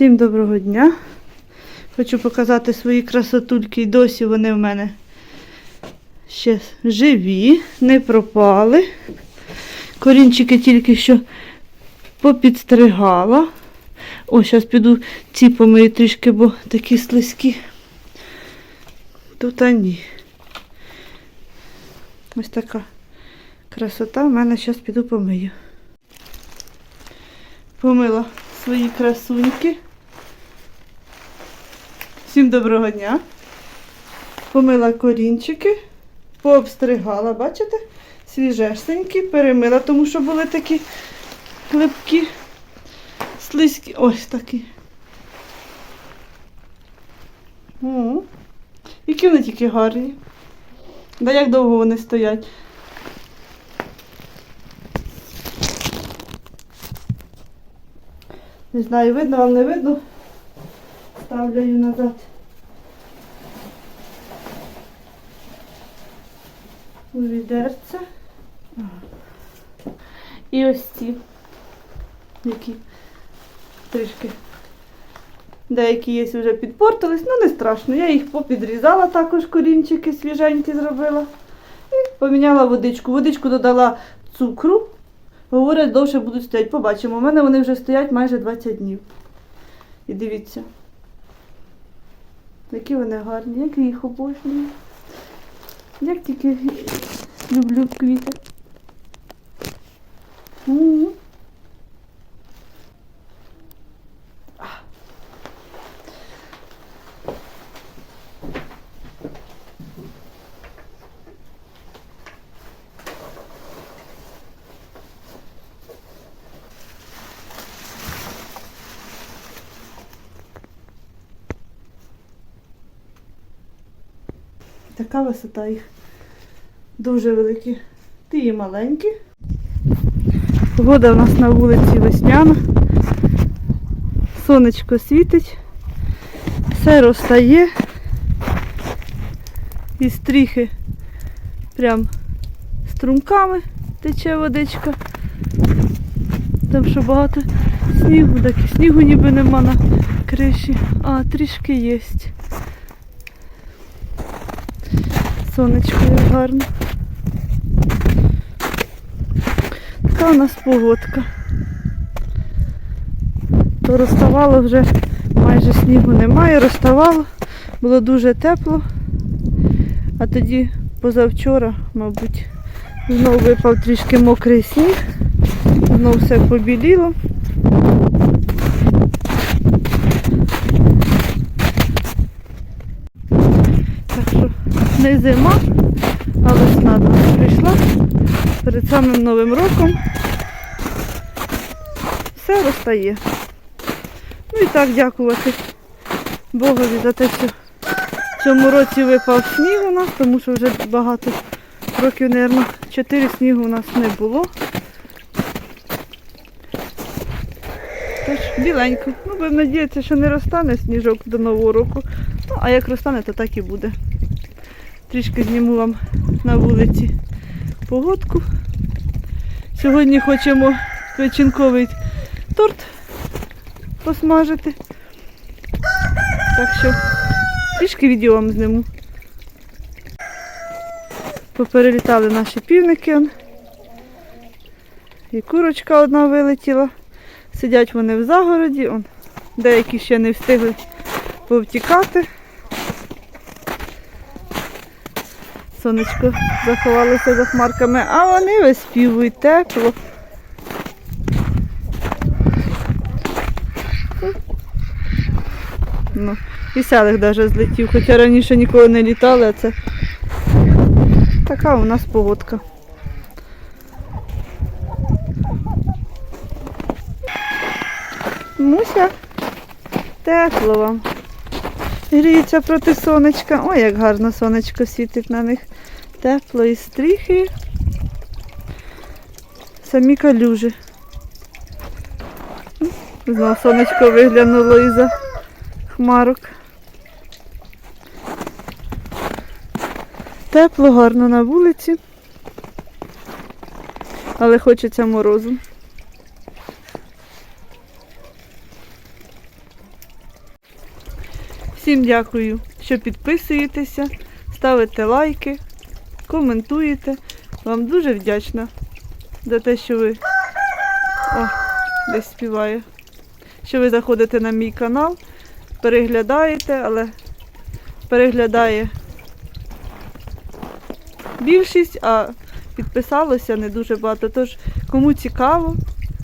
Всім доброго дня. Хочу показати свої красотульки. І досі вони в мене ще живі, не пропали. Корінчики тільки що попідстригала. О, зараз піду ці помию трішки, бо такі слизькі. Тут а ні. Ось така красота. В мене зараз піду помию. Помила свої красуньки. Всім доброго дня. Помила корінчики, пообстригала, бачите? Свіжесенькі, перемила, тому що були такі липкі, слизькі. Ось такі. О, які вони тільки гарні. Да як довго вони стоять? Не знаю, видно вам не видно. Ставляю назад. У відерце. І ось ці, які трішки. Деякі є вже підпортились, ну не страшно. Я їх попідрізала також корінчики, свіженькі зробила. І поміняла водичку. Водичку додала цукру. Говорять, довше будуть стояти. Побачимо. У мене вони вже стоять майже 20 днів. І дивіться. Які вони гарні, як я їх обожнюю. Як тільки люблю квіти. Така висота їх. Дуже великі. Ті і маленькі. Погода в нас на вулиці весняна. Сонечко світить. Все розтає. І стріхи прям струмками тече водичка. Там що багато снігу, так і снігу ніби нема на криші, а трішки єсть. Сонечко як гарно. Така у нас погодка. То розставало вже майже снігу немає, розставало, було дуже тепло. А тоді позавчора, мабуть, знову випав трішки мокрий сніг, знову все побіліло. Так що не зима, а весна прийшла перед самим Новим роком. Все розтає. Ну і так дякувати Богові за те, що в цьому році випав сніг у нас, тому що вже багато років, мабуть, 4 снігу у нас не було. Тож біленько. Ну, будемо надіятися, що не розтане сніжок до Нового року. Ну, а як розтане, то так і буде. Трішки зніму вам на вулиці погодку. Сьогодні хочемо печінковий торт посмажити. Так що трішки відео вам зніму. Поперелітали наші півники. І курочка одна вилетіла. Сидять вони в загороді, деякі ще не встигли повтікати. Сонечко заховалося за хмарками, а вони виспівують тепло. Ну, і селих навіть злетів, хоча раніше ніколи не літали, а це така у нас погодка. Муся, тепло вам. Гріється проти сонечка. Ой, як гарно сонечко світить на них. Тепло і стріхи. Самі калюжі. Знову сонечко виглянуло із-за хмарок. Тепло, гарно на вулиці. Але хочеться морозу. Всім дякую, що підписуєтеся, ставите лайки, коментуєте. Вам дуже вдячна за те, що ви. О, десь співає. Що ви заходите на мій канал, переглядаєте, але переглядає більшість, а підписалося не дуже багато. Тож, кому цікаво,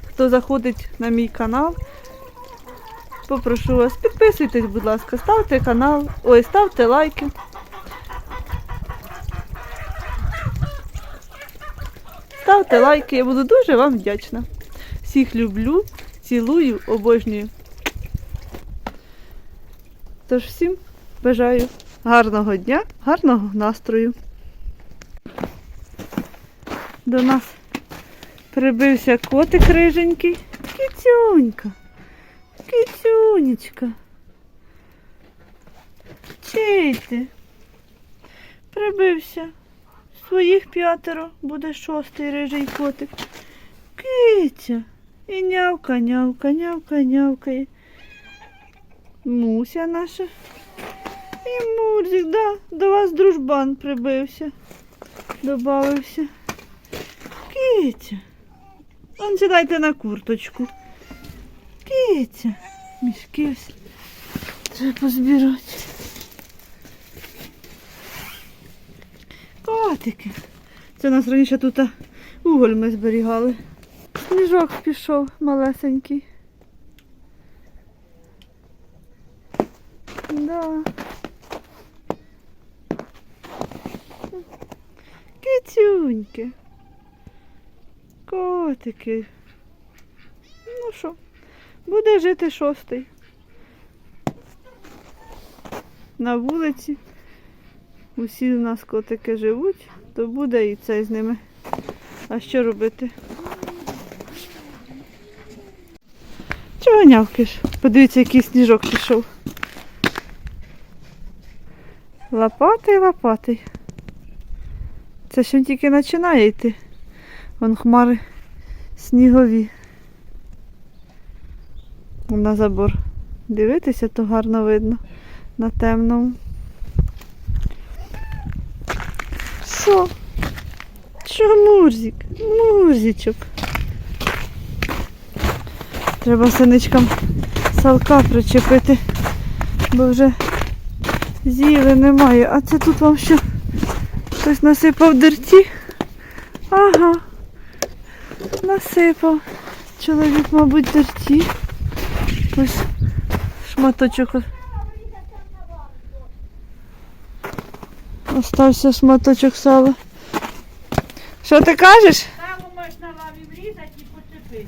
хто заходить на мій канал, попрошу вас, підписуйтесь, будь ласка, ставте канал, ой, ставте лайки. Ставте лайки, я буду дуже вам вдячна. Всіх люблю, цілую, обожнюю. Тож всім бажаю гарного дня, гарного настрою. До нас прибився котик риженький. Кицюнька. Кицюнечка. Чий ти? Прибився. Своїх п'ятеро буде шостий рижий котик. Киця. І нявка, нявка, нявка, нявкає. Муся наша. І Мурзик, да, до вас дружбан прибився. Добавився. Киця. Он сідайте на курточку. Киця. Мішки ось треба позбирати. Котики. Це у нас раніше тут уголь ми зберігали. Сніжок пішов малесенький. Да. Кицюньки. Котики. Ну що, буде жити шостий. На вулиці. Усі у нас котики живуть, то буде і цей з ними. А що робити? Чого нявкиш? Подивіться, який сніжок пішов. Лопатий, лопатий. Це ще тільки починає йти. Вон хмари снігові. На забор. Дивитися, то гарно видно на темному. Що? Що Мурзик? Мурзичок. Треба синичкам салка причепити, бо вже з'їли немає. А це тут вам що? Хтось насипав дерті? Ага. Насипав. Чоловік, мабуть, дерті. Ось шматочок. Остався шматочок сала. Що ти кажеш? Сало можна лаві врізати і поцепити.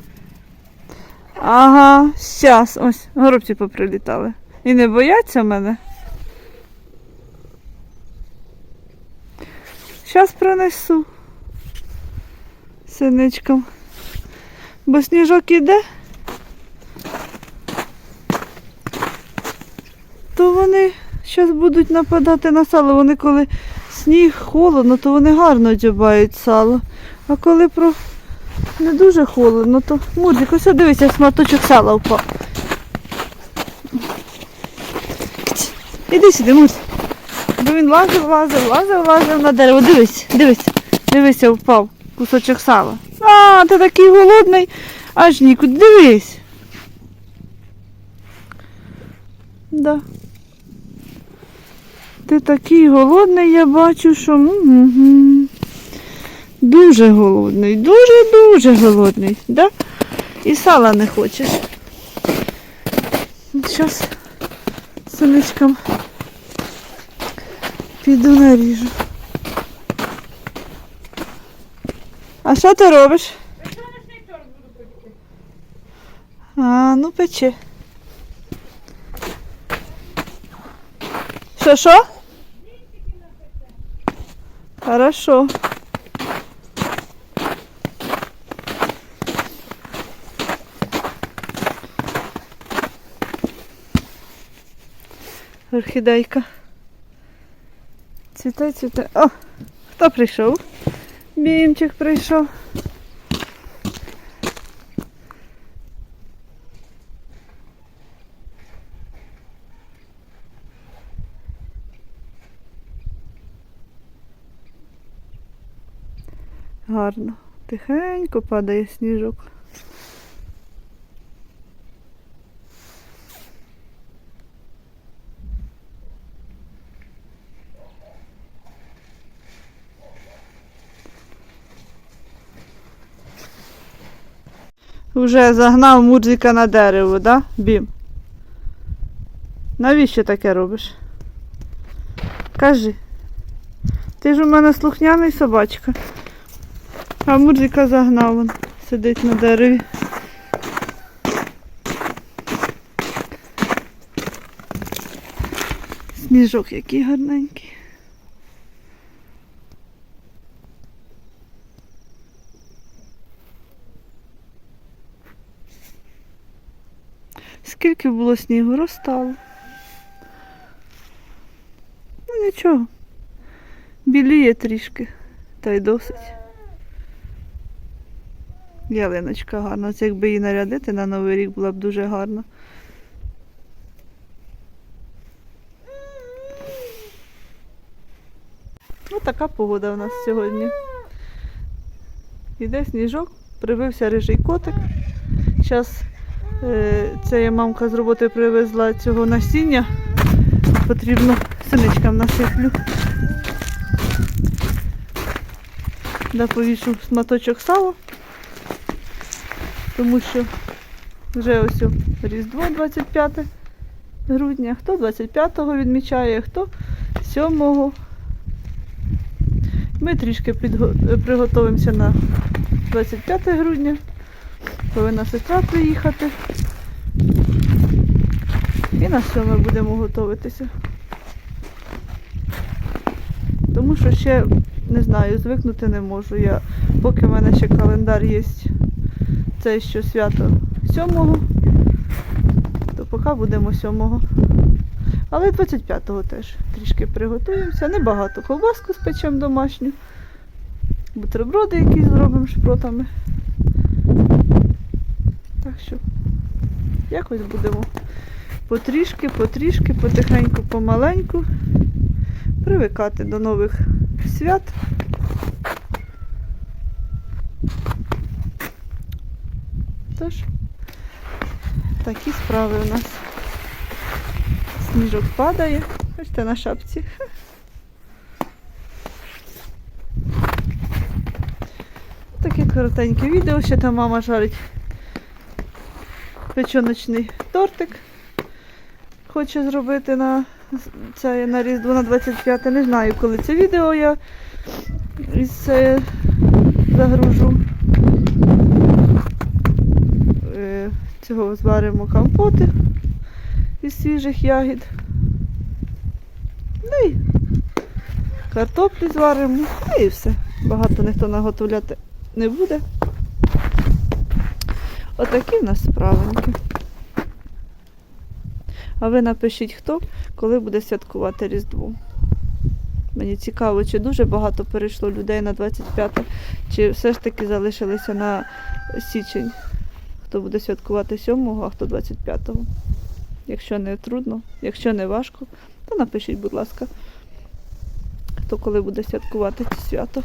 Ага, щас. Ось, горобці поприлітали. І не бояться мене. Щас принесу. Синичкам. Бо сніжок іде. То вони зараз будуть нападати на сало. Вони коли сніг холодно, то вони гарно дзьобають сало. А коли про не дуже холодно, то Мурзик, ось дивися, сматочок сала впав. Іди сюди, Мурзик. Бо він лазив, лазив, лазив, лазив на дерево. Дивись, дивись, дивися, впав кусочок сала. А, ти такий голодний, аж нікуди. Дивись. Да. Ти такий голодний, я бачу, що. Дуже голодний, дуже-дуже голодний, да? І сала не хочеш. Зараз синичкам піду наріжу. А що ти робиш? А, ну печи. Що, що? Хорошо. Орхідейка. Цвіте, цвіте. О, хто прийшов? Бімчик прийшов. Гарно. Тихенько падає сніжок. Вже загнав мурзика на дерево, да, Бім? Навіщо таке робиш? Кажи. Ти ж у мене слухняний собачка. А мурзика загнав він. Сидить на дереві. Сніжок який гарненький. Скільки було снігу, розстало. Ну нічого. Біліє трішки, та й досить. Ялиночка гарна. Це якби її нарядити на Новий рік була б дуже гарна. Ну, така погода у нас сьогодні. Іде сніжок, привився рижий котик. Зараз е, це я мамка з роботи привезла цього насіння. Потрібно синичкам насиплю. Да, повішу сматочок сала, тому що вже ось Різдво 25 грудня, хто 25-го відмічає, хто 7-го. Ми трішки підго- приготуємося на 25 грудня. Повинна сестра приїхати. І на 7 будемо готуватися. Тому що ще не знаю, звикнути не можу. Я, поки в мене ще календар є це що свято 7-го, то поки будемо 7-го. Але 25-го теж трішки приготуємося. Небагато ковбаску спечемо домашню, бутерброди якісь зробимо шпротами. Так що якось будемо потрішки, потрішки, потихеньку, помаленьку привикати до нових свят. Тож, такі справи у нас. Сніжок падає. Бачите, на шапці. Таке коротеньке відео. Ще там мама жарить печоночний тортик. Хоче зробити на це на Різдво на 25. Не знаю, коли це відео я із це загружу. Е, Цього зваримо компоти із свіжих ягід. Ну і картоплі зваримо, ну і все. Багато ніхто наготовляти не буде. Отакі в нас справеньки. А ви напишіть, хто, коли буде святкувати Різдво. Мені цікаво, чи дуже багато перейшло людей на 25, чи все ж таки залишилися на січень. Хто буде святкувати 7-го, а хто 25-го. Якщо не трудно, якщо не важко, то напишіть, будь ласка, хто коли буде святкувати це свято.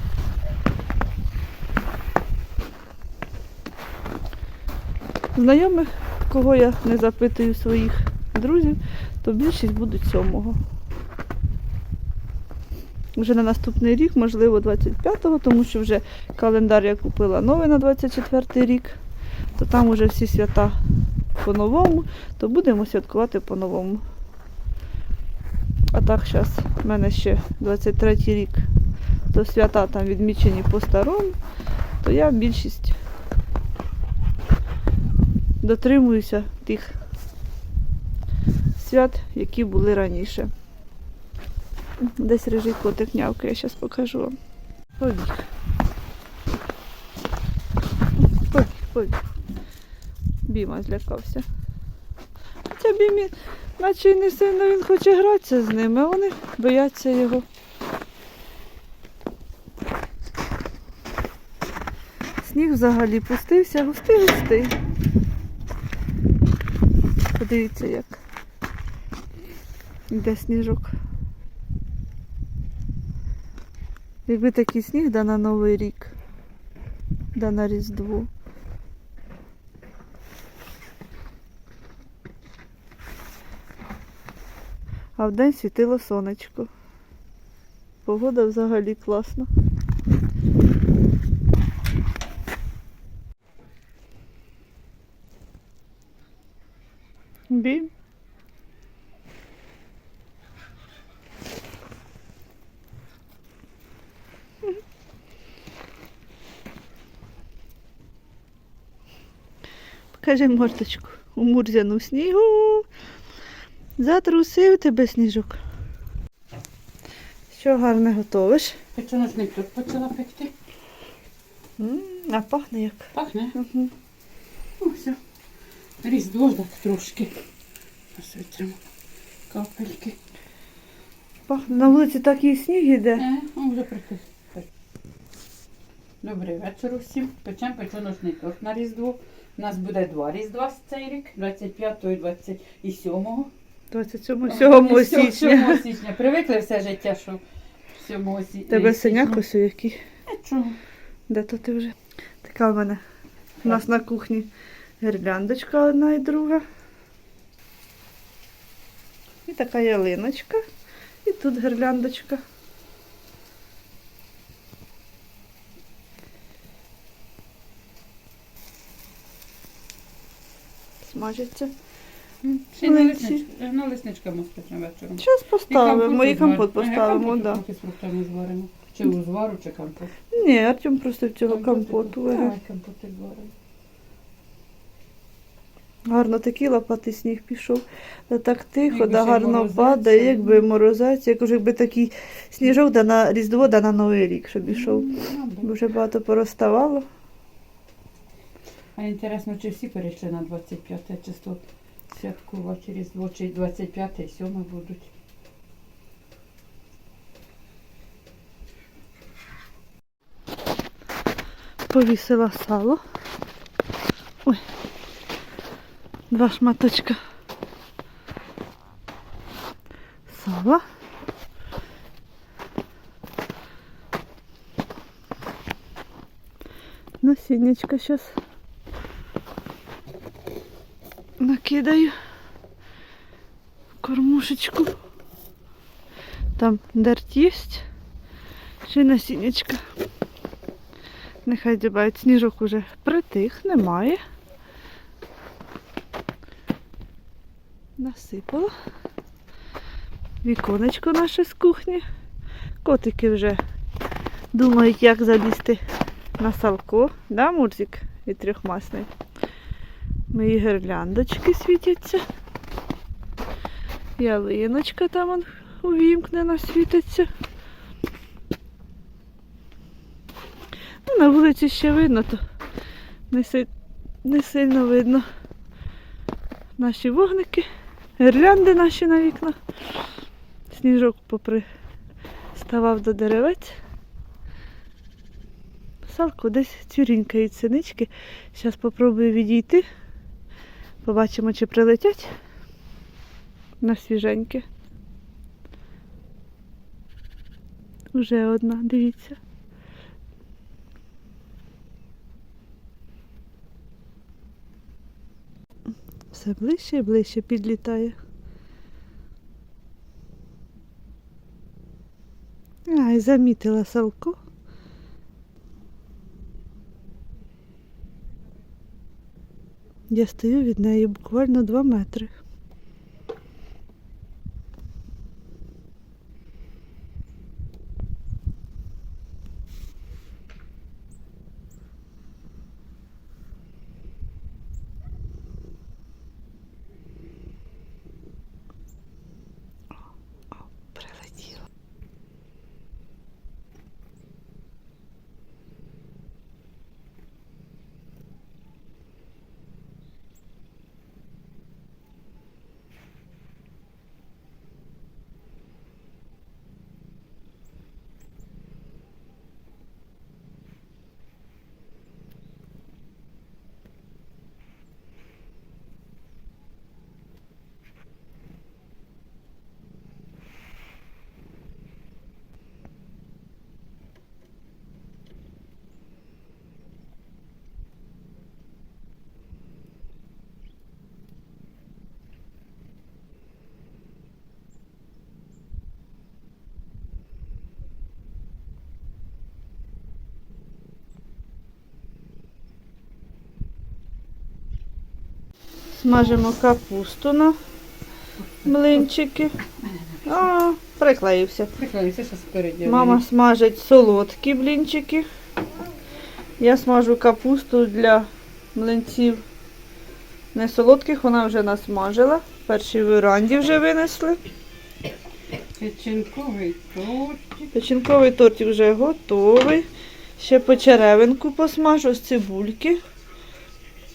Знайомих, кого я не запитую своїх друзів, то більшість будуть 7-го. Вже на наступний рік, можливо, 25-го, тому що вже календар я купила новий на 24 рік, то там вже всі свята по-новому, то будемо святкувати по-новому. А так, зараз в мене ще 23 рік, то свята там відмічені по-старому, то я більшість дотримуюся тих свят, які були раніше. Десь рижий котик нявкає, я зараз покажу вам. Побіг. Побіг, побіг. Біма злякався. Хоча Бімі, наче й не сильно він хоче гратися з ними, а вони бояться його. Сніг взагалі пустився, густий густий. Подивіться як. Йде сніжок. Якби такий сніг да на Новий рік, да на Різдво. А вдень світило сонечко. Погода взагалі класна. Бім. Покажи мордочку. У мурзяну снігу. Затрусив тебе сніжок. Що гарне готовиш? Печоночник тут почала пекти. М, А пахне як. Пахне. О, все. Різдво так трошки. Ось витримо капельки. Пахне. На вулиці такий сніг іде. Е, он вже прикис. Добрий вечір усім. Печемо печоночний торт на Різдво. У нас буде два Різдва з цей рік, 25 і 27. 27 7 7 січня. січня. Привикли все життя, що 7 січня. Тебе синяк ось який. Чого? Де то ти вже? Така в мене. У нас на кухні гірляндочка одна і друга. І така ялиночка. І тут гірляндочка. Смажиться. Ще й на лисничка, на лисничка ми спечемо вечором. Зараз поставимо, і компот поставимо, так. з фруктами зваримо. Чи узвару, чи компот. Ні, Артем просто в цього компоту. Давай компоти зваримо. Гарно такий лопатий сніг пішов. Та так тихо, Якби да ще гарно морозець, падає, якби морозець, як уже якби такий сніжок да на Різдво, да на Новий рік, щоб ішов. Ну, да. Бо Вже багато пороставало. А інтересно, чи всі перейшли на 25 число святкувати чи 25 і 7 будуть. Повісила сало. Ой. Два шматочка. Сала. Насіннячка зараз накидаю в кормушечку. Там дерть є. Ще насіннячка. Нехай дібають, сніжок уже притих, немає. Насипала. Віконечко наше з кухні. Котики вже думають, як залізти на салко. Да, Мурзик? І трьохмасний. Мої гірляндочки світяться. Ялиночка там увімкнена світиться. Ну, на вулиці ще видно, то не, си... не сильно видно наші вогники, гірлянди наші на вікнах. Сніжок попри ставав до деревець. Салко десь цюрінькають синички. Зараз попробую відійти. Побачимо, чи прилетять на свіженьке. Уже одна, дивіться. Все ближче і ближче підлітає. Ай, замітила салко. Я стою від неї буквально 2 метри. Смажимо капусту на млинчики. А, приклеївся. Що спереді. Мама смажить солодкі блінчики. Я смажу капусту для млинців не солодких, вона вже насмажила. Перші веранді вже винесли. Печінковий тортик. Печінковий тортик вже готовий. Ще почеревинку посмажу з цибульки.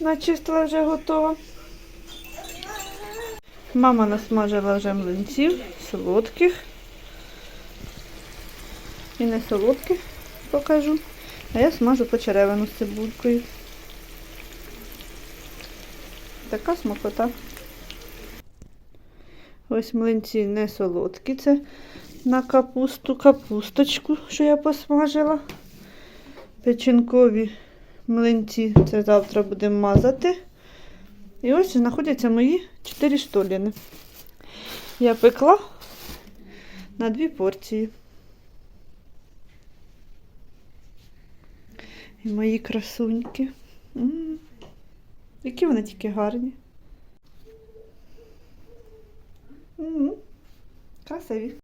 Начистила вже готова. Мама насмажила вже млинців солодких. І не солодких покажу. А я смажу почеревину з цибулькою. Така смакота. Ось млинці не солодкі. Це на капусту, капусточку, що я посмажила. Печінкові млинці, це завтра будемо мазати. І ось знаходяться мої 4 штоліни. Я пекла на дві порції. І мої красуньки. Які вони тільки гарні. М, Красиві.